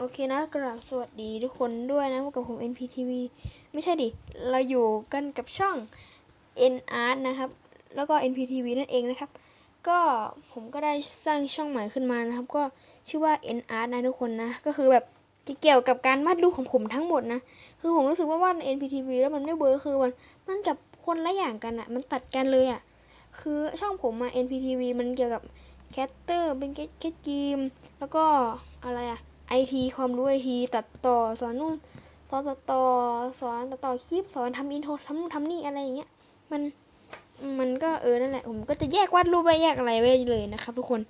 โอเคนะกราบสวัสดีทุกคนด้วยนะพบกับผม NPTV ไม่ใช่ดิ เราอยู่กันกับช่อง NArt นะครับ แล้วก็ NPTV นั่นเองนะครับ ก็ผมก็ได้สร้างช่องใหม่ขึ้นมานะครับ ก็ชื่อว่า NArt นะทุกคนนะ ก็คือแบบจะเกี่ยวกับการวาดรูปของผมทั้งหมดนะ คือผมรู้สึกว่าวาดใน NPTV แล้วมันไม่เวิร์คือมันมันกับคนละอย่างกันอะมันตัดกันเลยอะคือช่องผมอะ NPTV มันเกี่ยวกับแคสเตอร์เป็นแคสเกมแล้วก็อะไรอะ ไอทีความรู้ไอทีตัดต่อสอนนู่นสอนตัดต่อสอนตัดต่อคลิปสอนทำอินโทรทำนู่นทำนี่อะไรอย่างเงี้ยมันมันก็เออนั่นแหละผมก็จะแยกวาดรูปไว้แยกอะไรไว้เลยนะครับ ทุกคน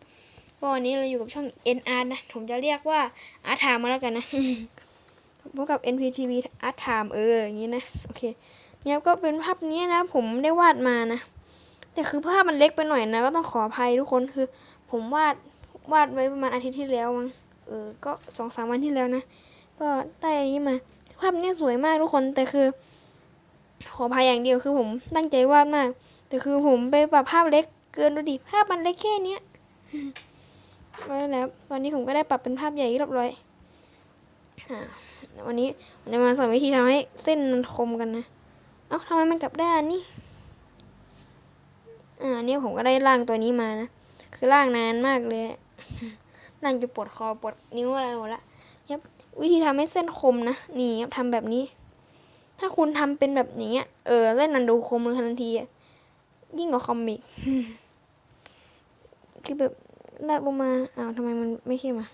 ก็วันนี้เราอยู่กับช่อง NR นะ ผมจะเรียกว่าอาร์ทามมาแล้วกันนะพบกับ NPTV อาร์ทามเอออย่างงี้นะโอเคเนี่ยก็เป็นภาพนี้นะ ผมได้วาดมานะแต่คือภาพมันเล็กไปหน่อยนะ ก็ต้องขออภัยทุกคนคือ ผมวาดวาดไว้ประมาณอาทิตย์ที่แล้วมั้ง เออก็สองสามวันที่แล้วนะ ก็ได้อันนี้มาภาพเนี้ยสวยมากทุกคนแต่คือขออภัยอย่างเดียวคือผมตั้งใจวาดมาก แต่คือผมไปปรับภาพเล็กเกินดูดิภาพมันเล็กแค่เนี้ยก็แล้วตอนนี้ผมก็ได้ปรับเป็นภาพใหญ่เรียบร้อยวันนี้ผมจะมาสอนวิธีทำให้เส้นมันคมกันนะ เอ้าทำไมมันกลับด้านนี่ อ่าเนี่ยผมก็ได้ร่างตัวนี้มานะ คือร่างนานมากเลย นั่งจะปวดคอปวดนิ้วอะไรหมดละครับวิธีทำให้เส้นคมนะนี่ครับทำแบบนี้ ถ้าคุณทำเป็นแบบนี้อะเออเส้นมันดูคมเลยทันทียิ่งกว่าคอมิกคือแบบลากลงมาอ้าวทำไมมันไม่เข้มอะ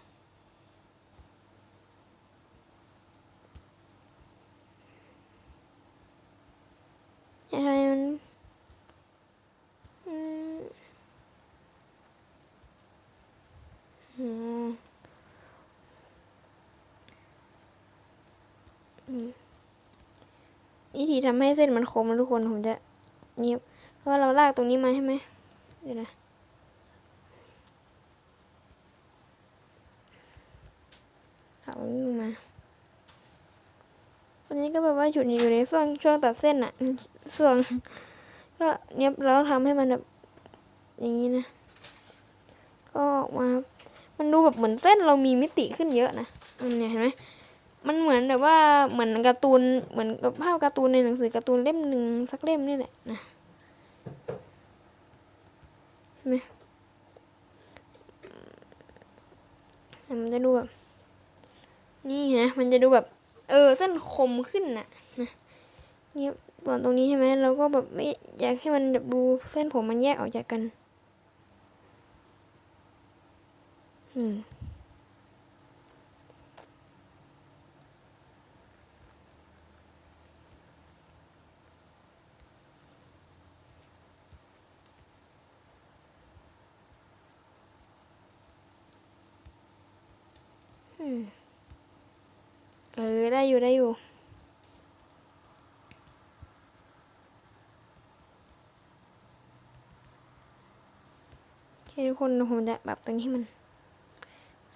ทำไมมันอืมอืม วิธีทำให้เส้นมันคมนะทุกคนผมจะนี่เพราะว่าเราลากตรงนี้มาใช่ไหมเดี๋ยวนะเอาลงมาตอนนี้ก็แบบว่าอยู่ในอยู่ในช่วงช่วงตัดเส้นอะช่วงก็เนี้ยเราทำให้มันแบบอย่างนี้นะ ก็ออกมา มันดูแบบเหมือนเส้นเรามีมิติขึ้นเยอะนะอืมเนี่ยเห็นไหม มันเหมือนแบบว่าเหมือนการ์ตูนเหมือนกับภาพการ์ตูนในหนังสือการ์ตูนเล่มหนึ่งสักเล่มนี่แหละนะเห็นไหมมันจะดูแบบนี่นะมันจะดูแบบ เออเส้นคมขึ้นน่ะนะนี่ส่วนตรงนี้ใช่ไหมเราก็แบบไม่อยากให้มันแบบดูเส้นผมมันแยกออกจากกัน อืม ได้อยู่ได้อยู่เคทุกคนผมจะแบบตรงนี้มัน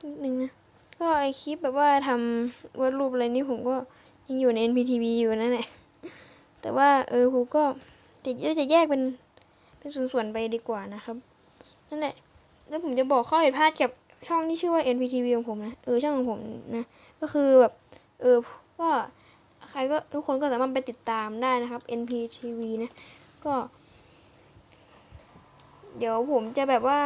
นิดนึงนะ ก็ไอคลิปแบบว่าทำวาดรูปอะไรนี่ผมก็ยังอยู่ใน NPTV อยู่นั่นแหละ แต่ว่าเออผมก็จะจะแยกเป็นเป็นส่วนๆไปดีกว่านะครับ นั่นแหละ แล้วผมจะบอกข้อผิดพลาดกับช่องที่ชื่อว่า NPTV ของผมนะ เออช่องของผมนะ ก็คือแบบ เออก็ใครก็ทุกคนก็สามารถไปติดตามได้นะครับ NPTV นะก็ เดี๋ยวผมจะแบบว่า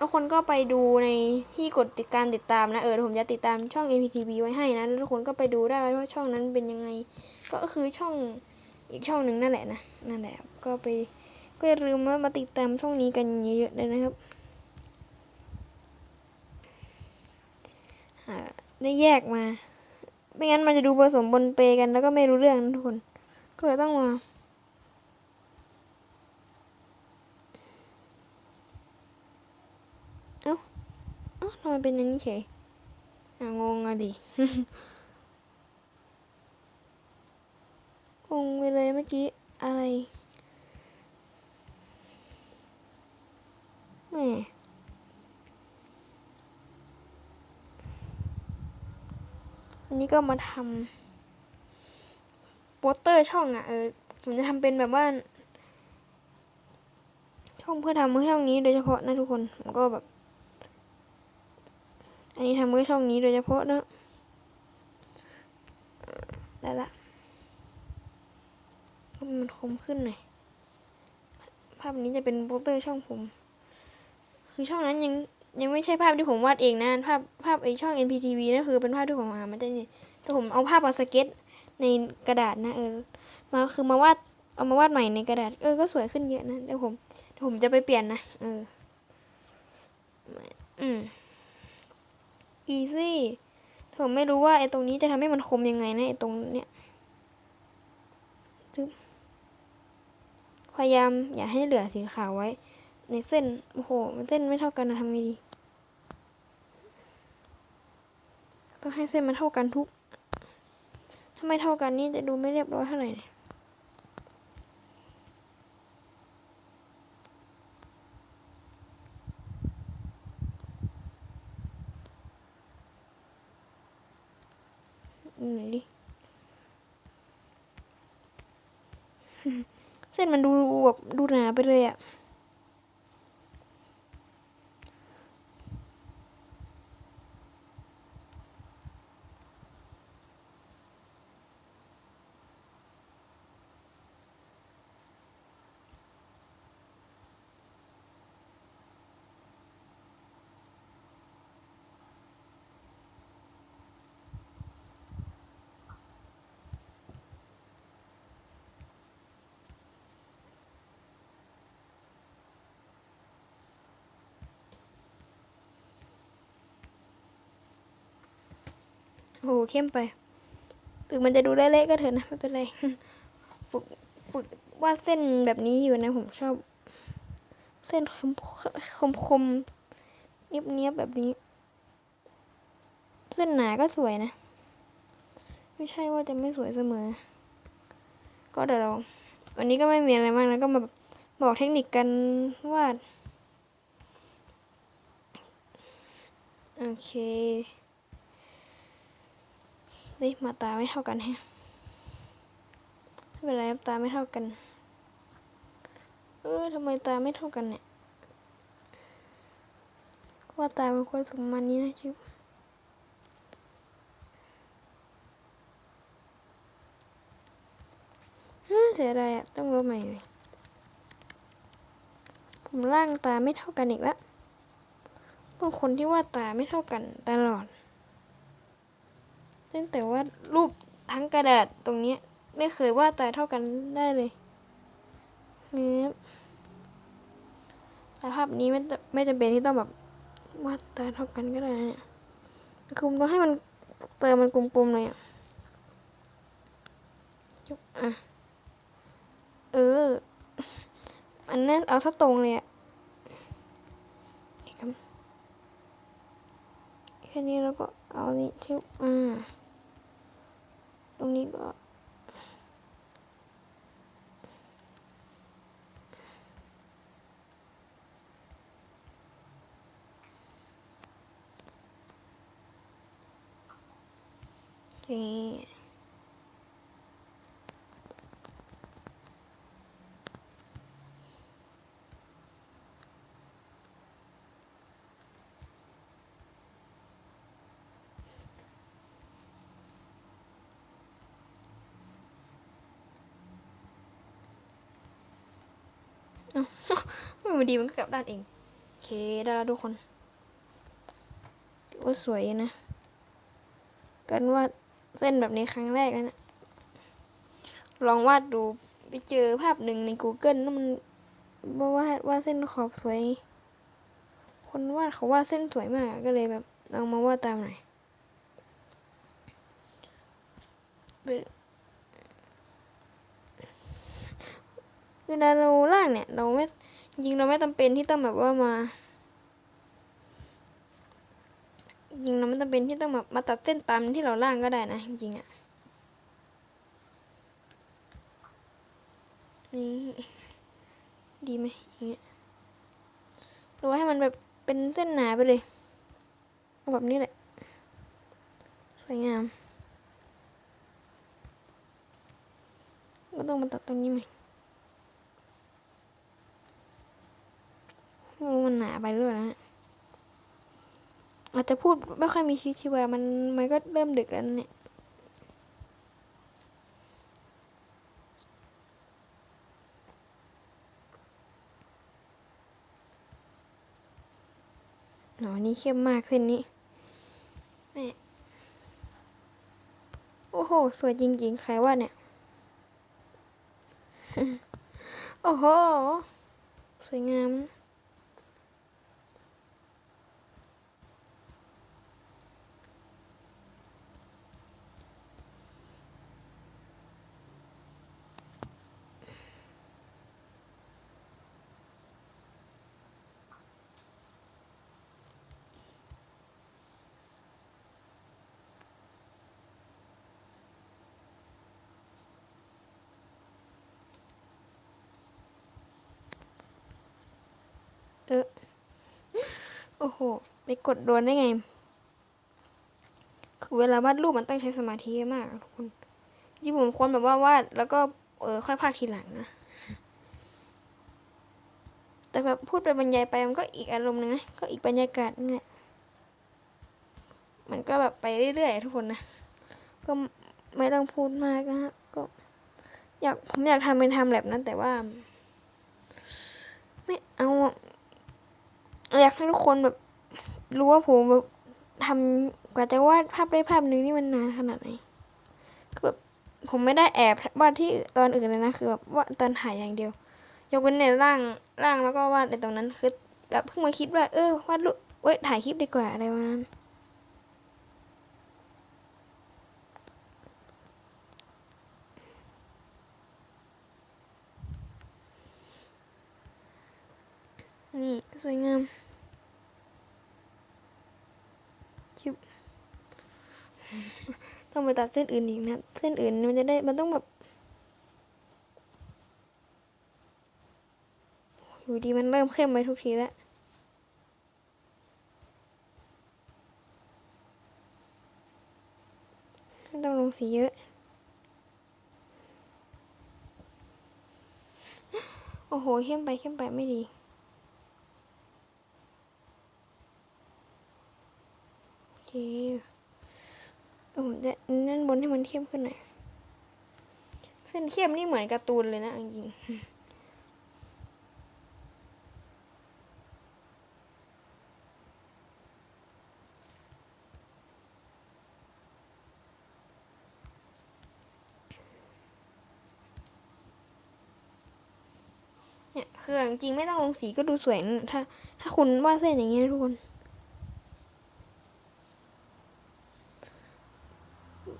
ทุกคนก็ไปดูในที่กดติดการติดตามนะเออผมจะติดตามช่อง NPTV ไว้ให้นะแล้วทุกคนก็ไปดูได้ว่าช่องนั้นเป็นยังไง ก็คือช่องอีกช่องหนึ่งนั่นแหละนะนั่นแหละก็ไปก็อย่าลืมว่ามาติดตามช่องนี้กันเยอะๆเลยนะครับอ่าได้แยกมา ไม่งั้นมันจะดูผสมปนเปกันแล้วก็ไม่รู้เรื่องทุกคน ก็เลยต้องมาเอ้าเอ้าทำไมเป็นอย่างนี้เฉยอ่งงอะดิงงไปเลยเมื่อกี้อะไรแม่ อันนี้ก็มาทำโปสเตอร์ช่องอะ่ะเออผมจะทำเป็นแบบว่า ช่องเพื่อทำเพื่อช่องนี้โดยเฉพาะนะทุกคนผมก็แบบ อันนี้ทำเพื่อช่องนี้โดยเฉพาะนะได้ละมันคมขึ้นหน่อยภาพนี้จะเป็นโปสเตอร์ช่องผม คือช่องนั้นยัง ยังไม่ใช่ภาพที่ผมวาดเองนะ ภาพภาพไอช่อง NPTV นั่นคือเป็นภาพที่ผมหามาได้นี่แต่ผมเอาภาพเอาสเก็ตในกระดาษนะเออมาคือมาวาดเอามาวาดใหม่ในกระดาษ เออก็สวยขึ้นเยอะนะเดี๋ยวผมเดี๋ยวผมจะไปเปลี่ยนนะเอออืม easy ผมไม่รู้ว่าไอ้ตรงนี้จะทำให้มันคมยังไงนะไอ้ตรงเนี้ยพยายามอย่าให้เหลือสีขาวไว้ ในเส้น โอ้โห เส้นไม่เท่ากันนะทำไงดี ก็ให้เส้นมันเท่ากันทุก ถ้าไม่เท่ากันนี่จะดูไม่เรียบร้อยเท่าไหร่เนี่ยอืมไหนดิ เส้นมันดูแบบดูหนาไปเลยอะ โอ้โหเข้มไปถึงมันจะดูเละๆก็เถอะนะไม่เป็นไร ฝึกฝึกวาดเส้นแบบนี้อยู่นะผมชอบ เส้นคมคมคมเนียบเนียบแบบนี้ เส้นหนาก็สวยนะ ไม่ใช่ว่าจะไม่สวยเสมอ ก็เดี๋ยวเรา วันนี้ก็ไม่มีอะไรมากนะก็มาบอกเทคนิคการวาด โอเค เฮ้ยมาตาไม่เท่ากันแฮะไม่เป็นไรตาไม่เท่ากัน เออทำไมตาไม่เท่ากันเนี่ยว่าตามันควรสมมันนี้นะจิ๊บเฮ้ยเสียดายอะต้องลบใหม่เลยผมร่างตาไม่เท่ากันอีกแล้วบางคนที่ว่าตาไม่เท่ากันตลอด ตั้งแต่ว่ารูปทั้งกระดาษตรงนี้ไม่เคยวาดตาเท่ากันได้เลยนี่แต่ภาพนี้ไม่ไม่จำเป็นที่ต้องแบบวาดตาเท่ากันก็ได้นะเนี่ยคือผมต้องให้มันเติมมันกลมๆหน่อยอะยกอะเออ อันนั้นเอาถ้าตรงเลยอะแค่นี้แล้วก็เอานี่เทียบอ่า ตรงนี้ ก็นี่ดีมันก็กลับด้านเองโอเคได้แล้วทุกคนว่าสวยนะ กันวาดเส้นแบบนี้ครั้งแรกนะเนี่ยลองวาดดูไปเจอภาพหนึ่งใน Google แล้วมันว่าวาดวาดเส้นขอบสวย คนวาดเขาวาดเส้นสวยมากก็เลยแบบลองมาวาดตามหน่อยเวเวลาเราล่างเนี่ย เราไม่ จริงเราไม่จำเป็นที่ต้องแบบว่ามาจริงเราไม่จำเป็นที่ต้องแบบมาตัดเส้นตามที่เราล่างก็ได้นะจริงอะนี่ดีไหมอย่างเงี้ยหรือว่าให้มันแบบเป็นเส้นหนาไปเลยเอาแบบนี้แหละสวยงามก็ต้องมาตัดตรงนี้ไหม มันหนาไปเรื่อยนะอาจจะพูดไม่ค่อยมีชีวิตชีวา มันมันก็เริ่มดึกแล้วเนี่ยหนอนี่เข้มมากขึ้นนี่แม่โอ้โห สวยจริงๆ ใครว่าเนี่ย โอ้โห สวยงาม เออ โอ้โห ไปกดโดนได้ไง คือเวลาวาดรูปมันต้องใช้สมาธิมากทุกคนจริงๆผมควรแบบว่าวาดแล้วก็เออค่อยพากทีหลังนะ แต่แบบพูดไปบรรยายไปมันก็อีกอารมณ์หนึงนะ ก็อีกบรรยากาศนึงแหละ มันก็แบบไปเรื่อยๆทุกคนนะ ก็ไม่ต้องพูดมากนะฮะก็อยากผมอยากทำเป็นทำแลบนั้นแต่ว่า ไม่เอา อยากให้ทุกคนแบบรู้ว่าผมแบบทำกว่าจะวาดภาพได้ภาพหนึ่งนี่มันนานขนาดไหนก็แบบผมไม่ได้แอบวาดที่ตอนอื่นเลยนะคือแบบวาดตอนถ่ายอย่างเดียวยกเว้นในร่างร่างแล้วก็วาดในตรงนั้นคือแบบเพิ่งมาคิดว่า เออวาดรูปเว้ยถ่ายคลิปดีกว่าอะไรประมาณนั้น นี่ สวยงามชิบต้องไปตัดเส้นอื่นอีกนะเส้นอื่นมันจะได้มันต้องแบบอยู่ดีมันเริ่มเข้มไปทุกทีแล้วไม่ต้องลงสีเยอะ โอ้โห เข้มไปเข้มไปไม่ดี โอเคโอ้โหนั่นบนให้มันเข้มขึ้นหน่อย เส้นเข้มนี่เหมือนการ์ตูนเลยนะจริงเนี่ยคือจริงไม่ต้องลงสีก็ดูสวยนะถ้า ถ้าคุณวาดเส้นอย่างเงี้ยทุกคน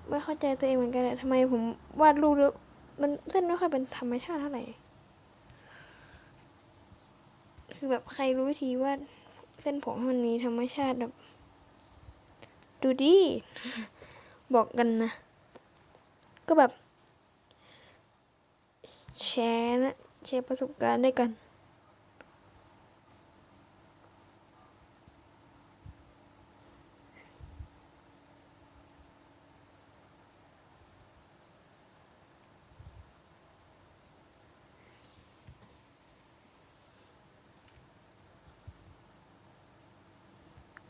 ไม่ เข้าใจตัวเองเหมือนกันอะทำไมผมวาดรูปแล้วมันเส้นไม่ค่อยเป็นธรรมชาติเท่าไหร่ คือแบบใครรู้วิธีวาดเส้นผมให้มันมีธรรมชาติแบบดูดี บอกกันนะ ก็แบบ แชร์นะ แชร์ประสบการณ์ด้วยกัน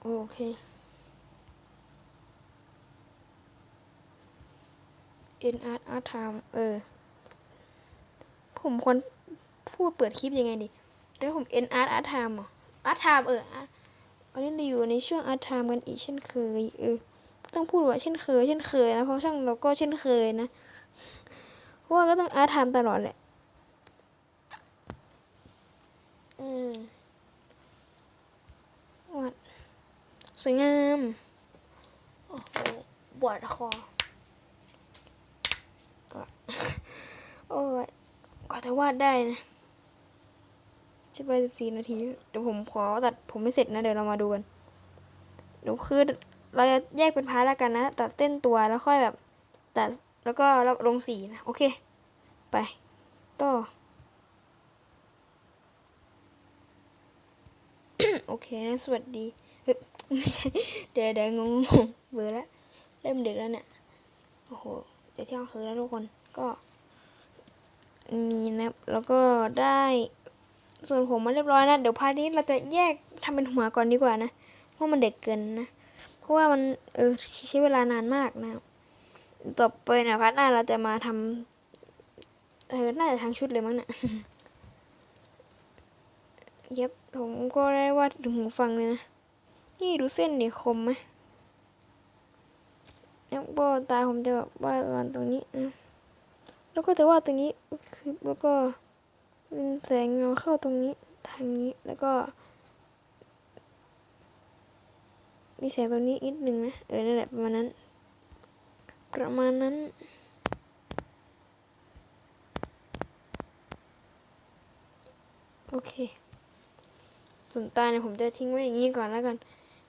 โอเค N Art Art Time เออ ผมควรพูดเปิดคลิปยังไงดีแล้วผม N Art Art Time เหรอ Art Time เออวันนี้เราอยู่ในช่วง Art Time กันอีกเช่นเคย เออ ต้องพูดว่าเช่นเคย เช่นเคยนะ เพราะช่างเราก็เช่นเคยนะ เพราะว่าก็ต้อง Art Time ตลอดแหละ อืมวาด สวยงาม โอ้โหปวดคอโอ้ยกว่าจะวาดได้นะจะไปสิบสี่นาที เดี๋ยวผมขอตัดผมไม่เสร็จนะ เดี๋ยวเรามาดูกัน เดี๋ยวคือเราจะแยกเป็นพาร์ทแล้วกันนะ ตัดเต้นตัวแล้วค่อยแบบ ตัดแล้วก็ลงสีนะ โอเค ไปต่อโอเคนะสวัสดี ไม่ใช่เดี๋ยวเดี๋ยวงงเบื่อแล้วเริ่มดึกแล้วเนี่ยโอ้โหเดี๋ยวเที่ยงคืนแล้วทุกคนก็มีนะแล้วก็ได้ส่วนผมมาเรียบร้อยนะเดี๋ยวพาร์ทนี้เราจะแยกทำเป็นหัวก่อนดีกว่านะเพราะมันเด็กเกินนะเพราะว่ามันเออใช้เวลานานมากนะต่อไปนะพาร์ทหน้าเราจะมาทำเออน่าจะทั้งชุดเลยมั้งเนะเย็บผมก็ได้วาดถึงหูฟังเลยนะ นี่ดูเส้นดิคมไหมแล้วก็ตาผมจะแบบวาดประมาณตรงนี้อแล้วก็จะวาดตรงนี้คือแล้วก็เป็นแสงเงาเข้าตรงนี้ทางนี้แล้วก็ มีแสงตรงนี้นิดนึงนะเออนั่นแหละประมาณนั้น ประมาณนั้นโอเคส่วนตาเนี่ยผมจะทิ้งไว้อย่างนี้ก่อนแล้วกัน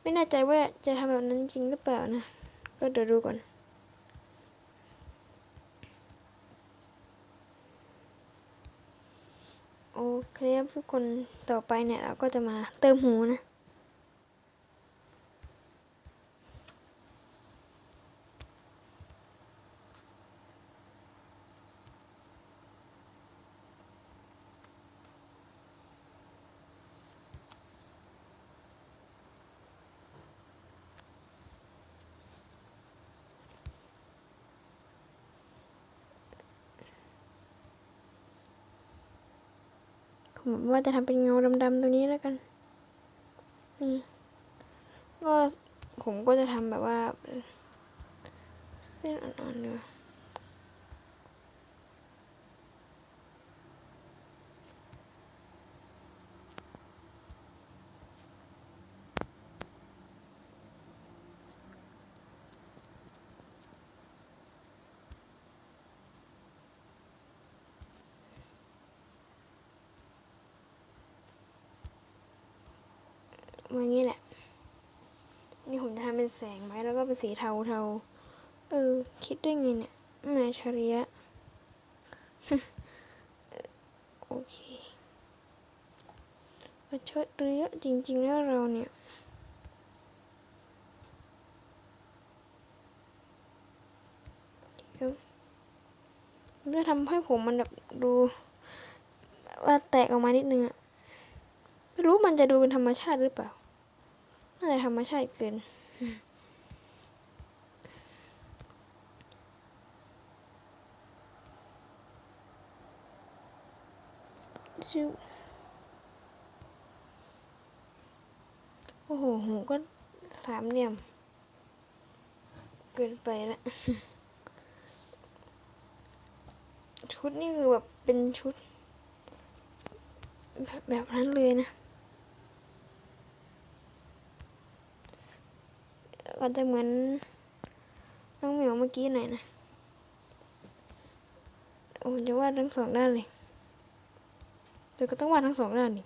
ไม่แน่ใจว่าจะทำแบบนั้นจริงหรือเปล่านะ ก็เดี๋ยวดูก่อนโอเคครับทุกคนต่อไปเนี่ยเราก็จะมาเติมหูนะ ว่าจะทำเป็นเงาดำๆตรงนี้แล้วกัน นี่ ก็ผมก็จะทำแบบว่า เส้นอ่อนๆเนื้อ มาอย่างี้แหละ นี่ผมจะทำเป็นแสงไว้แล้วก็เป็นสีเทาเทาๆเออ คิดได้ไงเนี่ยแม่ชริยะโอเคมาช่วยเรือจริง ๆ แล้วเราเนี่ยครับผมจะทำให้ผมมันแบบดูว่าแตกออกมานิดนึงอะไม่รู้มันจะดูเป็นธรรมชาติหรือเปล่า น่าจะธรรมชาติเกินชิวโอ้โหหูก็สามเหลี่ยม เกินไปละชุดนี่คือแบบเป็นชุด แบบแบบนั้นเลยนะ ก็จะเหมือนน้องเหมียวเมื่อกี้หน่อยนะผมจะวาดทั้งสองด้านเลยเดี๋ยวก็ต้องวาดทั้งสองด้านดิ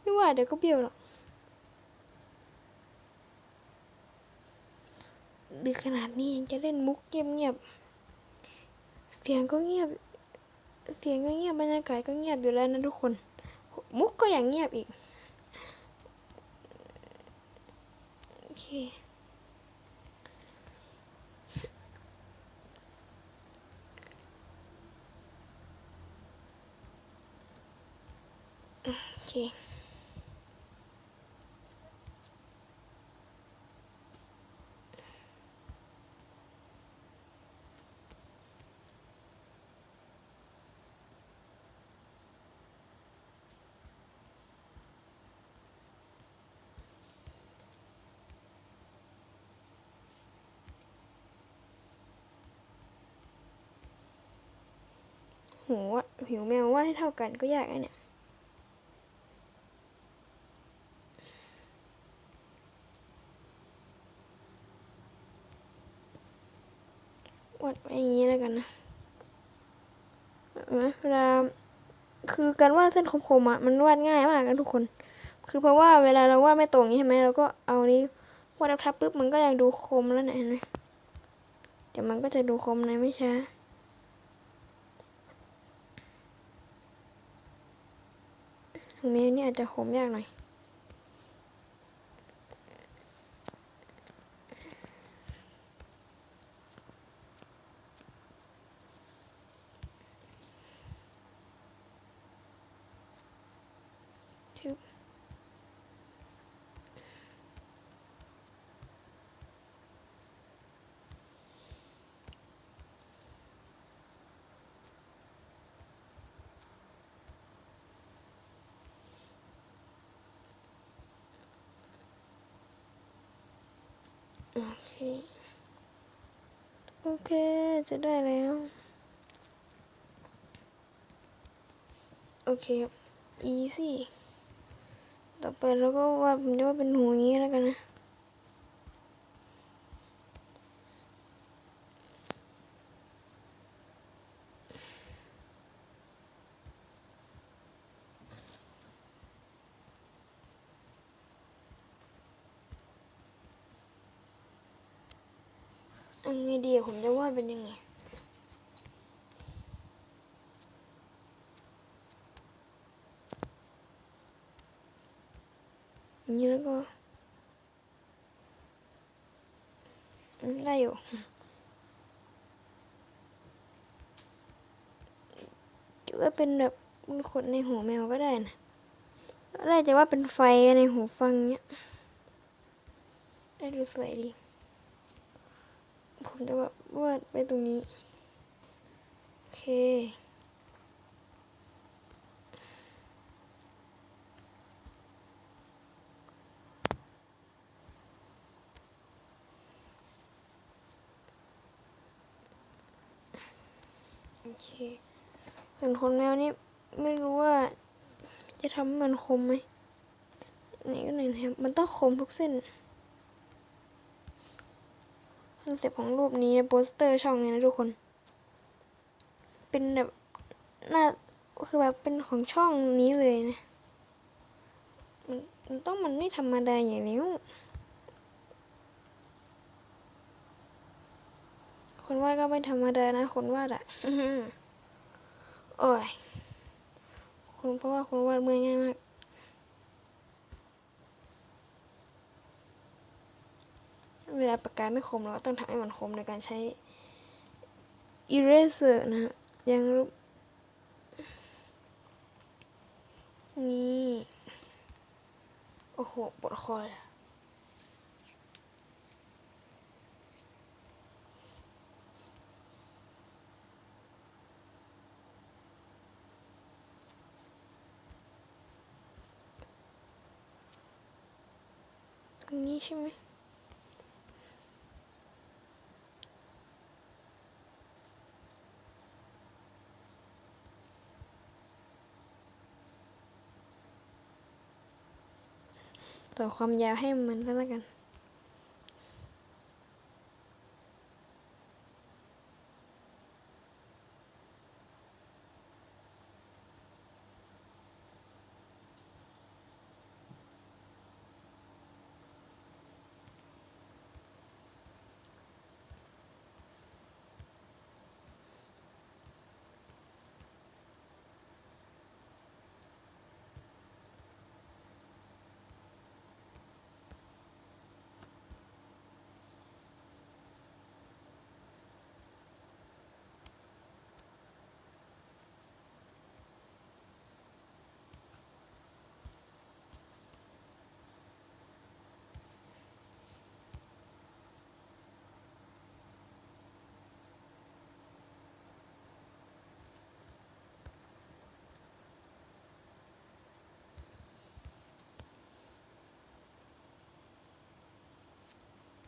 ไม่วาดเดี๋ยวก็เบี้ยวหรอกดึกขนาดนี้ยังจะเล่นมุกเงียบๆ เสียงก็เงียบ เสียงก็เงียบบรรยากาศก็เงียบอยู่แล้วนะทุกคน มุกก็อย่างเงียบอีก โหูอะผิวแมววาดให้เท่ากันก็ยากนะเนี่ยวาดไว้อย่างนี้แล้วกันนะเวลาคือการวาดเส้นคมๆอะมันวาดง่ายมากนะทุกคน คือเพราะว่าเวลาเราวาดไม่ตรงนี้ใช่ไหมเราก็เอานี้วาดทับๆปุ๊บมันก็ยังดูคมแล้วนี่ยเห็นไหมเดี๋ยวมันก็จะดูคมในไม่ช้า ถึงแม้นี่อาจจะคมยากหน่อย อเค โอเค จะได้แล้ว โอเคครับ easy ต่อไปเราก็วาดผมจะวาดเป็นหูงนี้แล้วกันนะ ดีผมจะวาดเป็นยังไงนี้แล้วก็ได้อยู่จะว่าเป็นแบบขนในหูแมวก็ได้นะก็ได้จะว่าเป็นไฟในหูฟังเนี้ยได้ดูสวยดี ผมจะแบบวาดไปตรงนี้ โอเค โอเค ส่วนขนแมวนี่ไม่รู้ว่าจะทำมันคมไหมนี่ก็หนึ่งนะครับ มันต้องคมทุกเส้น อนเซ็ปต์ของรูปนี้โปสเตอร์ช่องนี้นะทุกคน เป็นแบบหน้าคือแบบเป็นของช่องนี้เลยนะมันมันต้องมันไม่ธรรมดาอย่างนี้คนวาดก็ไม่ธรรมดานะคนวาดอะโอ้ยคนเพราะว่าคนวาดเมื่อยง่ายมาก เวลาปากกาไม่คมเราก็ต้องทำให้มันคมโดยการใช้ eraser นะฮะยังรูปนี่โอ้โหปวดคอเลยอันนี้ใช่ไหม ต่อความยาวให้มันก็แล้วกัน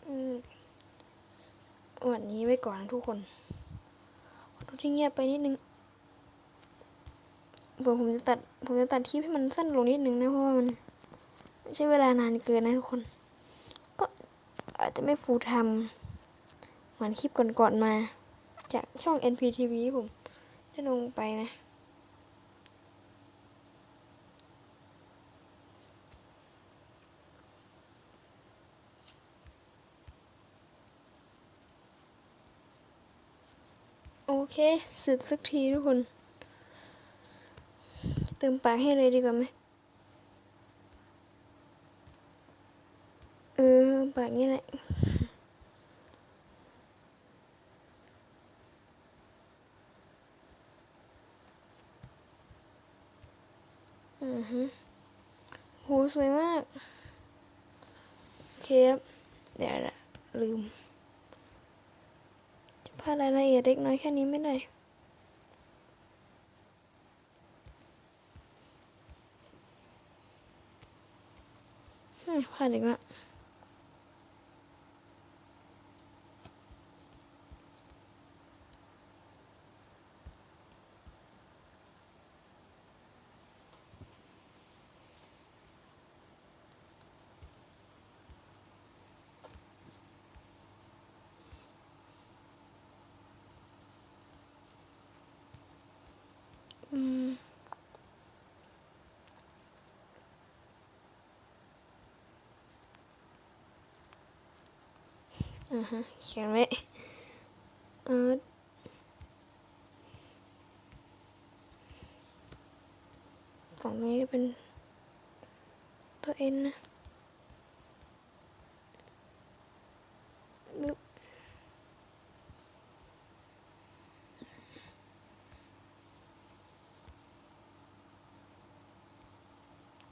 อืม วันนี้ไว้ก่อนทุกคนดูที่เงียบไปนิดนึงผมผมจะตัดผมจะตัดคลิปให้มันสั้นลงนิดนึงนะเพราะว่ามันใช้เวลานานเกินนะทุกคน ก็อาจจะไม่ฟูลไทม์เหมือนคลิปก่อนๆมา จากช่อง NPTV ผมจะลงไปนะ โอเคเสร็จสักทีทุกคน เติมปากให้เลยดีกว่าไหม เออ ปากนี้แหละ อือฮึโหสวยมาก โอเคครับเดี๋ยวนะลืม จะพลาด รายละเอียดเล็กน้อยแค่นี้ไม่ได้ผ่าดอีกแล้ว อ่าฮะเขียนไว้อาร์ตสองนี้เป็นตัวเอ็นนะปึ๊บ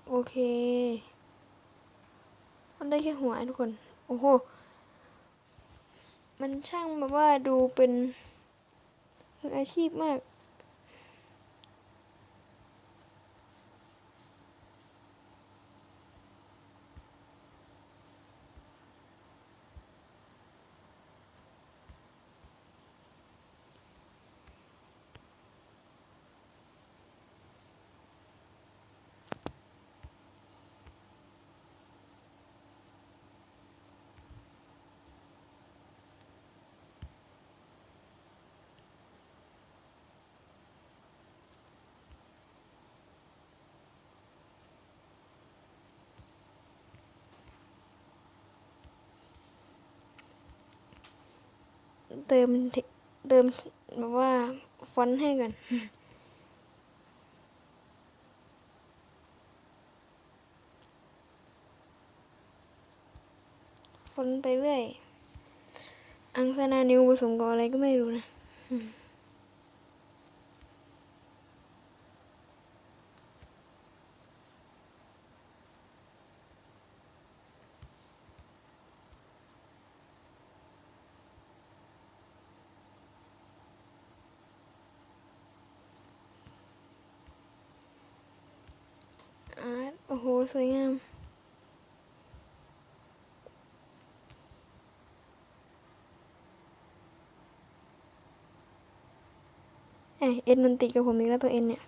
โอเค มันได้แค่หัวทุกคน โอ้โห มันช่างแบบว่าดูเป็นอาชีพมาก เติมเติมแบบว่าฟอนต์ให้กันฟอนต์ไปเรื่อย อังสนานิวผสมกับอะไรก็ไม่รู้นะ อาร์ตโอ้โห สวยงามเอ้ยเอ็นมันติดกับผมอีกแล้วตัวเอ็นเนี่ย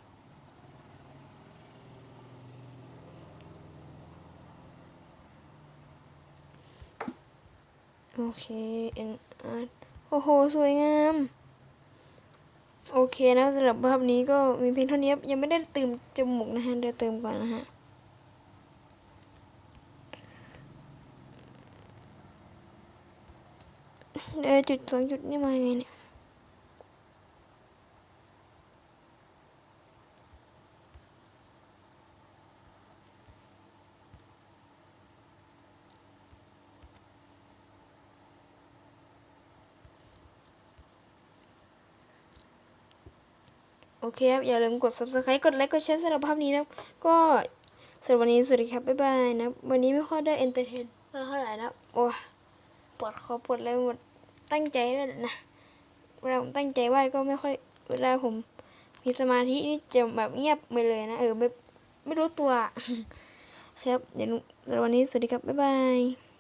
โอเคเอ็นอาร์โอ้โห สวยงาม โอเคนะสำหรับภาพนี้ก็มีเพียงเท่านี้ยังไม่ได้เติมจมูกนะฮะเดี๋ยวเติมก่อนนะฮะ เดี๋ยวจุดสองจุดนี่มาไงเนี่ยโอเคครับ อย่าลืมกด subscribe กดไลค์ กดแชร์สำหรับภาพนี้นะ ก็สำหรับวันนี้ สวัสดีครับ บ๊ายบายนะ วันนี้ไม่ค่อยได้เอนเตอร์เทนมาเท่าไหร่แล้วโอ้ปวดคอปวดอะไรหมด ตั้งใจแล้วนะเวลาผมตั้งใจวาดก็ไม่ค่อยเวลาผมมีสมาธินี่จะแบบเงียบไปเลยนะเออไม่ไม่รู้ตัว ครับเดี๋ยวสำหรับวันนี้สวัสดีครับบ๊ายบาย